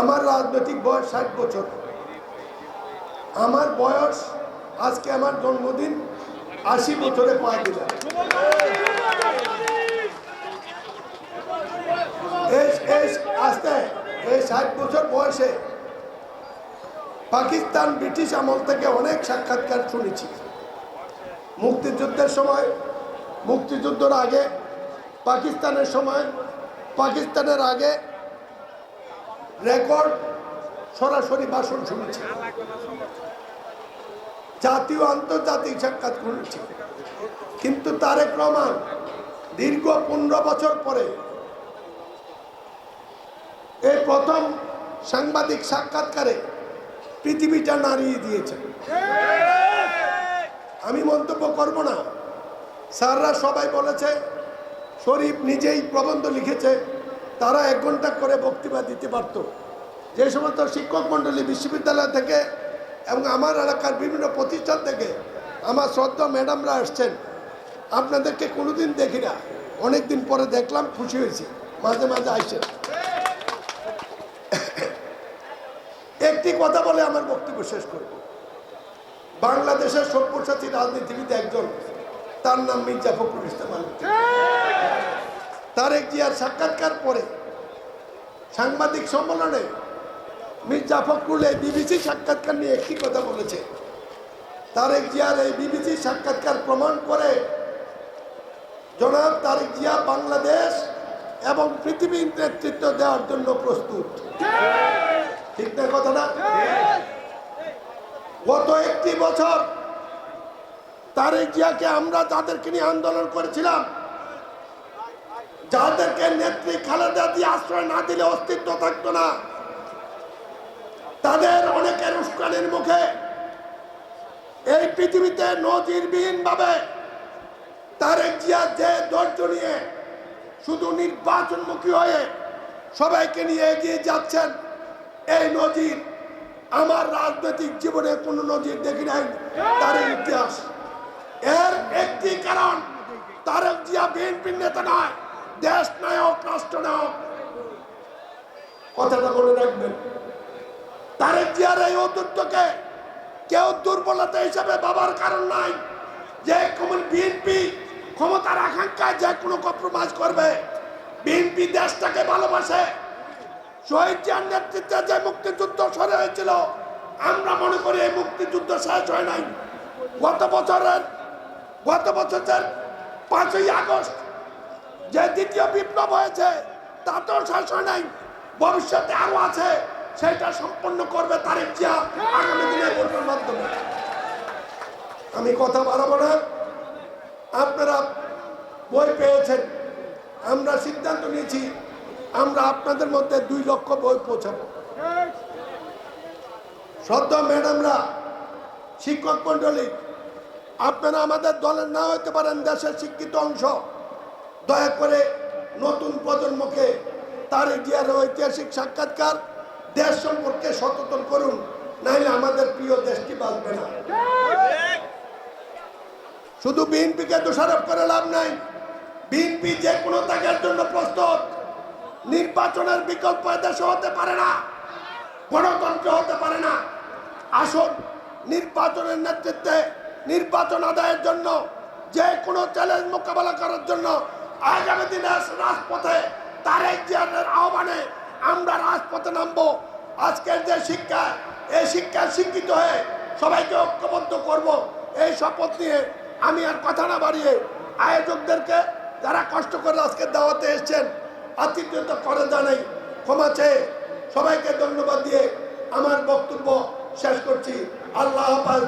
আমার রাজনৈতিক বয়স ষাট বছর। আমার বয়স আজকে আমার জন্মদিন আশি বছরে পা দিলাম আস্তে, এই ষাট বছর বয়সে পাকিস্তান ব্রিটিশ আমল থেকে অনেক সাক্ষাৎকার শুনেছি। মুক্তিযুদ্ধের সময়, মুক্তিযুদ্ধের আগে, পাকিস্তানের সময়, পাকিস্তানের আগে রেকর্ড সরাসরি ভাষণ শুনেছি। জাতীয় আন্তর্জাতিক সাক্ষাৎ শুনেছি কিন্তু তারেক রহমান দীর্ঘ পনেরো বছর পরে এই প্রথম সাংবাদিক সাক্ষাৎকারে পৃথিবীটা নাড়িয়ে দিয়েছে। আমি মন্তব্য করব না। স্যাররা সবাই বলেছে, শরীফ নিজেই প্রবন্ধ লিখেছে। তারা এক ঘণ্টা করে বক্তৃতা দিতে পারত। যে সমস্ত শিক্ষক মণ্ডলী বিশ্ববিদ্যালয় থেকে এবং আমার এলাকার বিভিন্ন প্রতিষ্ঠান থেকে আমার শ্রদ্ধা ম্যাডামরা আসছেন। আপনাদেরকে কোনোদিন দেখি না। অনেক দিন পরে দেখলাম, খুশি হয়েছি। মাঝে মাঝে আইসেন একটি কথা বলে আমার বক্তব্য শেষ করব। বাংলাদেশের সভ্যসাচী রাজনীতিবিদ একজন, তার নাম মির্জা ফখরুল ইসলাম তারেক জিয়ার সাক্ষাৎকার পরে সাংবাদিক সম্মেলনে মির্জা ফখরুল এই বিবিসি সাক্ষাৎকার নিয়ে একটি কথা বলেছে। তারেক জিয়ার এই বিবিসি সাক্ষাৎকার প্রমাণ করে জনাব তারেক জিয়া বাংলাদেশ এবং পৃথিবীর নেতৃত্ব দেওয়ার জন্য প্রস্তুত। ঠিক না কথাটা গত একটি বছর তারেক জিয়াকে আমরা যাদেরকে নিয়ে আন্দোলন করেছিলাম যাদেরকে নেত্রী খালেদা দিয়ে আশ্রয় না দিলে অস্তিত্ব থাকতো না। তাদের অনেকের উস্কানির মুখে এই পৃথিবীতে নজিরবিহীন ভাবে তারেক জিয়া যে ধৈর্য নিয়ে শুধু নির্বাচনমুখী হয়ে সবাইকে নিয়ে এগিয়ে যাচ্ছেন, এই নজির আমার রাজনৈতিক জীবনে কোনো নজির দেখি নাই তার ইতিহাস। এর একটি কারণ, তারেক জিয়া বিএনপির নেতা নয় দেশ নায়ক রাষ্ট্র নায়ক কথাটা মনে রাখবেন। তারেক জিয়ার এই অদূর্তকে কেউ দুর্বলতা হিসাবে বাবার কারণ নাই। যে কোন বিএনপি ক্ষমতার আকাঙ্ক্ষায় যে কোনো কম্প্রোমাইজ করবে। বিএনপি দেশটাকে ভালোবাসে। শহীদ জিয়ার নেতৃত্বে যে মুক্তিযুদ্ধ সরে হয়েছিল, আমরা মনে করি এই মুক্তিযুদ্ধ শেষ হয় নাই। গত বছরের গত বছরের পাঁচই আগস্ট যে দ্বিতীয় বিপ্লব হয়েছে তা তো শাসন নাই। ভবিষ্যতে আরও আছে। সেটা সম্পন্ন করবে তারিখ জিয়া আগামী দিনে ভোটের মাধ্যমে। আমি কথা বাড়াবো না। আপনারা বই পেয়েছেন। আমরা সিদ্ধান্ত নিয়েছি, আমরা আপনাদের মধ্যে দুই লক্ষ বই পৌঁছাবো। শ্রদ্ধা ম্যাডামরা, শিক্ষক মন্ডলী আপনারা আমাদের দলের না হতে পারেন দেশের শিক্ষিত অংশ। দয়া করে নতুন প্রজন্মকে তার জিয়ার ঐতিহাসিক সাক্ষাৎকার দেশ সম্পর্কে সচেতন করুন, নাহলে আমাদের প্রিয় দেশটি বাঁচবে না। শুধু বিএনপিকে দোষারোপ করে লাভ নাই, বিএনপি যে কোনো ত্যাগের জন্য প্রস্তুত। নির্বাচনের বিকল্প দেশে হতে পারে না, গণতন্ত্র হতে পারে না। আসুন, নির্বাচনের নেতৃত্বে নির্বাচন আদায়ের জন্য, যে কোনো চ্যালেঞ্জ মোকাবেলা করার জন্য আগামী দিনে রাজপথে তারেক জিয়ারের আহ্বানে আমরা রাজপথে নামবো। আজকের যে শিক্ষা, এই শিক্ষায় শিক্ষিত হয়ে সবাইকে ঐক্যবদ্ধ করব। এই শপথ নিয়ে আমি আর কথা না বাড়িয়ে আয়োজকদেরকে যারা কষ্ট করে আজকে দাওয়াতে এসছেন আতিথ্যতা করে জানাই। ক্ষমা চেয়ে সবাইকে ধন্যবাদ দিয়ে আমার বক্তব্য শেষ করছি। আল্লাহ হাফাজ।